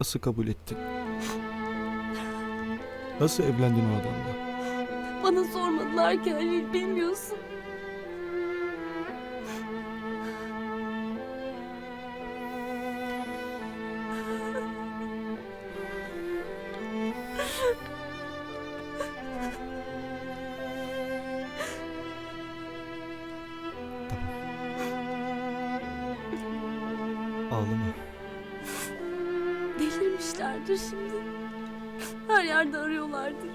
Nasıl kabul ettin? Nasıl evlendin o adamla? Bana sormadılar ki Halil bilmiyorsun. Delirmişlerdir şimdi. Her yerde arıyorlardır.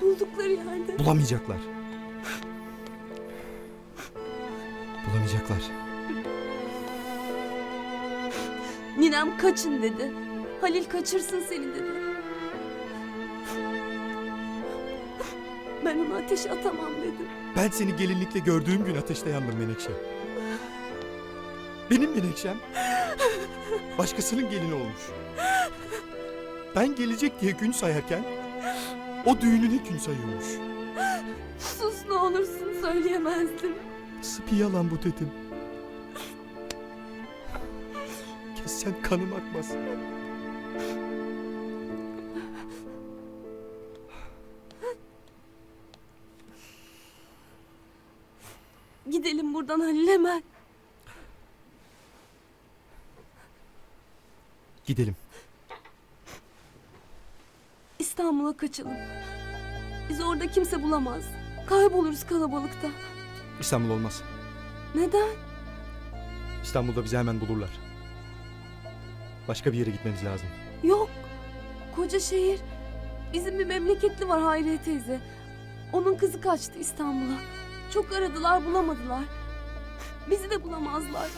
Buldukları yerde. Bulamayacaklar. Bulamayacaklar. Ninem kaçın dedi. Halil kaçırsın seni dedi. Ben onu ateşe atamam dedim. Ben seni gelinlikle gördüğüm gün ateşte yandım Menekşe. Benim Menekşem başkasının gelini olmuş. Ben gelecek diye gün sayarken o düğününe gün sayıyormuş. Sus ne olursun söyleyemezdim. Nasıl bir yalan bu dedim. Kessen kanım akmaz. Gidelim buradan Halil hemen. Gidelim. İstanbul'a kaçalım. Bizi orada kimse bulamaz. Kayboluruz kalabalıkta. İstanbul olmaz. Neden? İstanbul'da bizi hemen bulurlar. Başka bir yere gitmemiz lazım. Yok. Koca şehir. Bizim bir memleketli var Hayriye teyze. Onun kızı kaçtı İstanbul'a. Çok aradılar bulamadılar. Bizi de bulamazlar.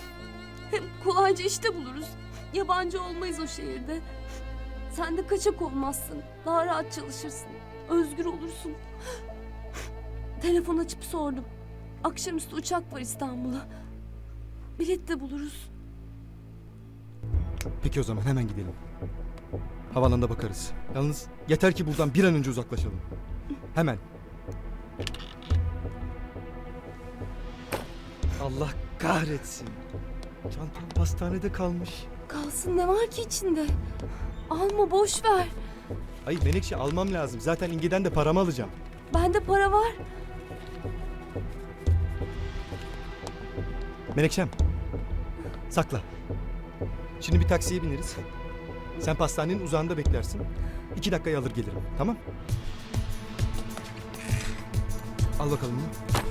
Hem kolayca işte buluruz. Yabancı olmayız o şehirde. Sen de kaçak olmazsın. Daha rahat çalışırsın. Özgür olursun. Telefon açıp sordum. Akşamüstü uçak var İstanbul'a. Bilet de buluruz. Peki o zaman hemen gidelim. Havalanda bakarız. Yalnız yeter ki buradan bir an önce uzaklaşalım. Hemen. Allah kahretsin. Çantam pastanede kalmış. Kalsın ne var ki içinde? Alma boş ver. Hayır Menekşe almam lazım. Zaten İnge'den de paramı alacağım. Bende para var. Menekşem. Sakla. Şimdi bir taksiye bineriz. Sen pastanenin uzağında beklersin. İki dakikaya alır gelirim. Tamam? Al bakalım bunu.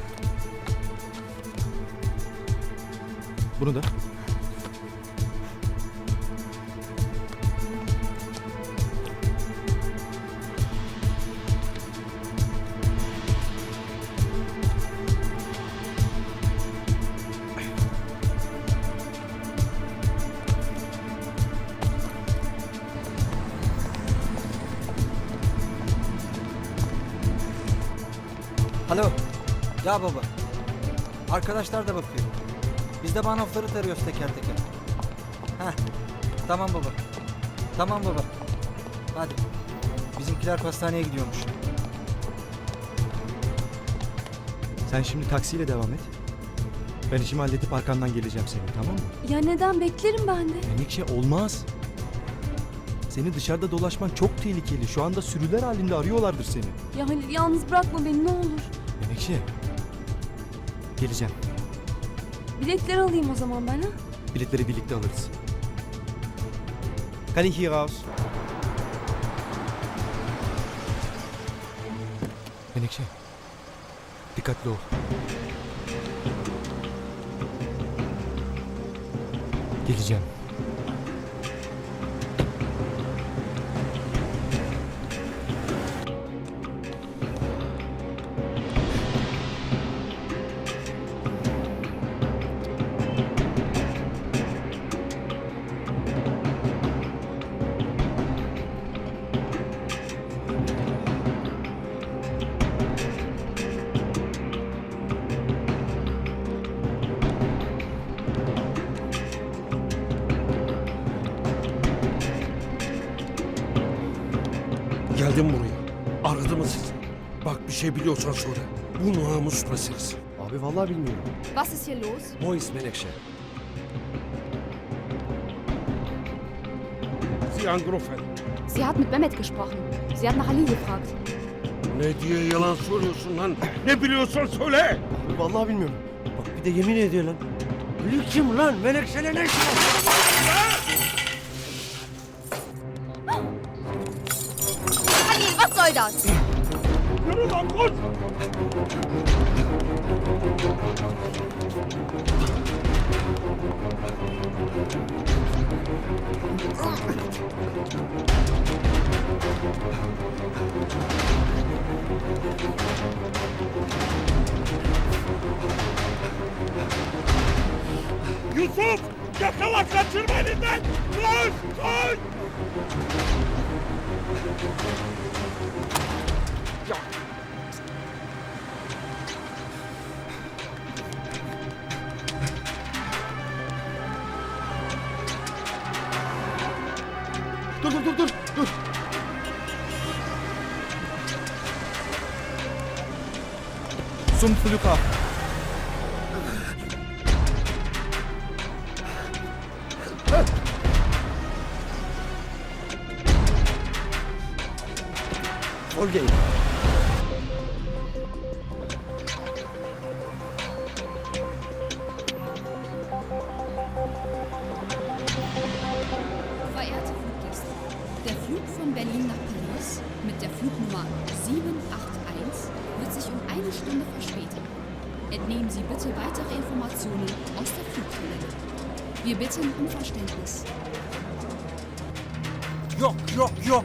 Bunu da. Ya baba. Arkadaşlar da bakıyor. Biz de manofları tarıyoruz teker teker. Heh. Tamam baba. Tamam baba. Hadi. Bizimkiler pastaneye gidiyormuş. Sen şimdi taksiyle devam et. Ben işimi halledip arkandan geleceğim senin tamam mı? Ya neden beklerim ben de? Menekşe olmaz. Seni dışarıda dolaşman çok tehlikeli. Şu anda sürüler halinde arıyorlardır seni. Ya Halil yalnız bırakma beni ne olur. Menekşe. Geleceğim. Biletleri alayım o zaman ben ha. Biletleri birlikte alırız. Kann ich hier raus? Menekşe. Dikkatli ol. Geleceğim. Şey biliyorsan söyle. Bu namus meselesi. Abi vallahi bilmiyorum. Was ist hier los? Mois Menekşe. Sie angerufen? Sie hat mit Mehmet gesprochen. Sie hat nach Ali gefragt. Ne diye yalan söylüyorsun lan? Ne biliyorsan söyle. Vallahi bilmiyorum. Bak bir de yemin ediyor lan. Ali kim lan? Menekşe'yle ne işi var? Ali, was soll das? Lan koş. Yusuf! Yakala kaçırma elinden! Koş! Koş! Zum Flughafen. Ihm. Verehrte Fluggäste, der Flug von Berlin nach Paris mit der Flugnummer 781 wird sich um eine Stunde verspäten. Entnehmen Sie bitte weitere Informationen aus der Flugtoilette. Wir bitten um Verständnis. Yok yok yok.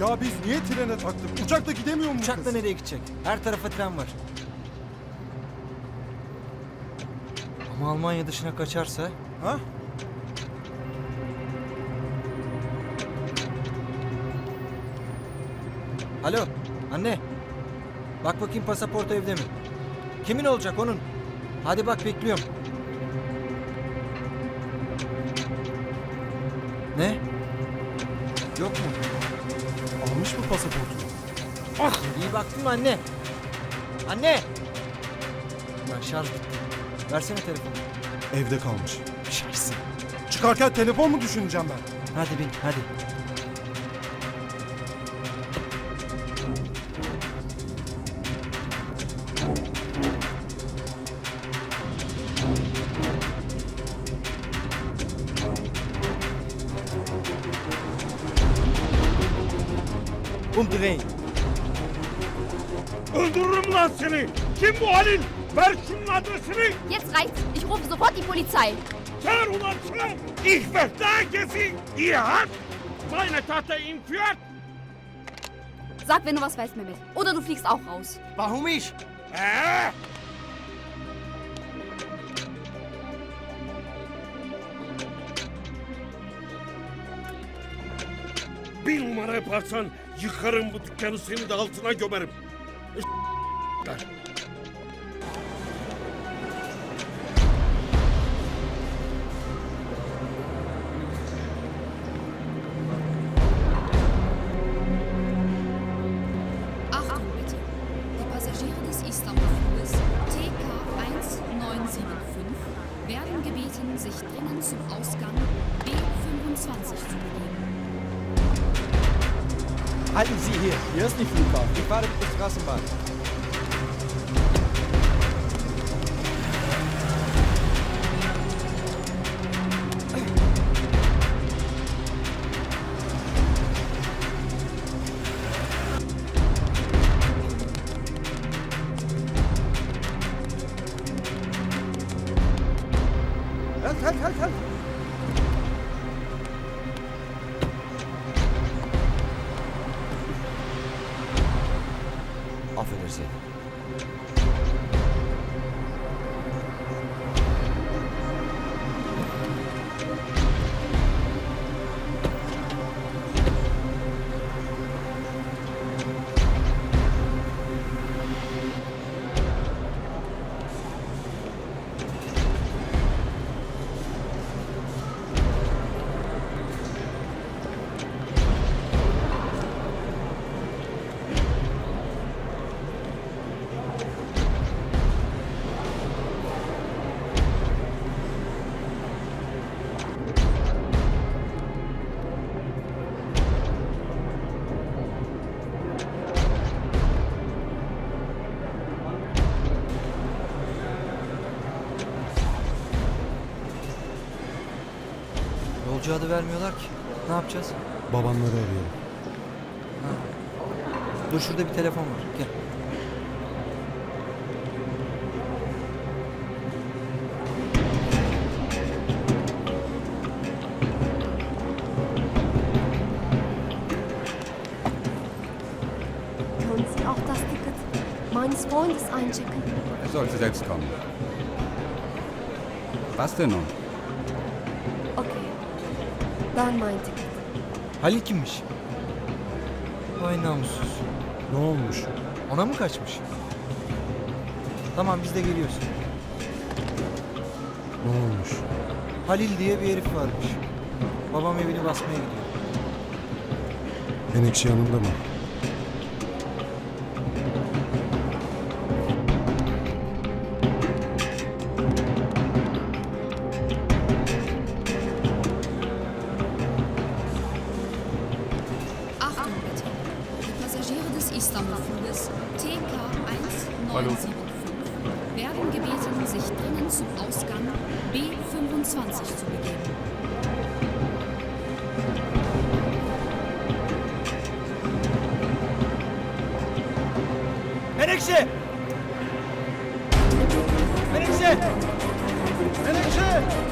Ya biz niye trene taktık? Uçakla gidemiyor mu bu Uçakla nereye gidecek? Her tarafa tren var. Ama Almanya dışına kaçarsa... Ha? Alo anne. Bak bakayım pasaportu evde mi? Kimin olacak onun? Hadi bak bekliyorum. Ne? Yok mu? Almış mı pasaportu? İyi baktın mı anne? Anne! Lan şarj bitti. Versene telefonu. Evde kalmış. Şaşsın. Çıkarken telefon mu düşüneceğim ben? Hadi bin hadi. Umdrehen. Öldürürüm lan seni. Kim bu Halil? Ver şunun adresini. Jetzt reicht's. Ich rufe sofort die Polizei. Çağır ulan çağır. Ich verstehe Sie. Ihr habt meine Tate entführt. Sag, wenn du was weißt, Mehmet. Oder du fliegst auch raus. Warum ich? Ee? Bir numara yaparsan yıkarım bu dükkanı seni de altına gömerim. Hier. Ist die Flughafen. Ich fahre mit der Yolcu adı vermiyorlar ki. Ne yapacağız? Babamları arıyorum. Dur şurada bir telefon var. Gel. Können Sie auch das Ticket meines Freundes einchecken? Er sollte selbst kommen. Was denn nun? Mein Ticket. Halil kimmiş? Vay namussuz. Ne olmuş? Ona mı kaçmış? Tamam biz de geliyoruz. Ne olmuş? Halil diye bir herif varmış. Babam evini basmaya gidiyor. Menekşe yanında mı? Hallo. Werden gebeten, sich dringend zum Ausgang B25 zu begeben. Menekşe! Menekşe! Menekşe!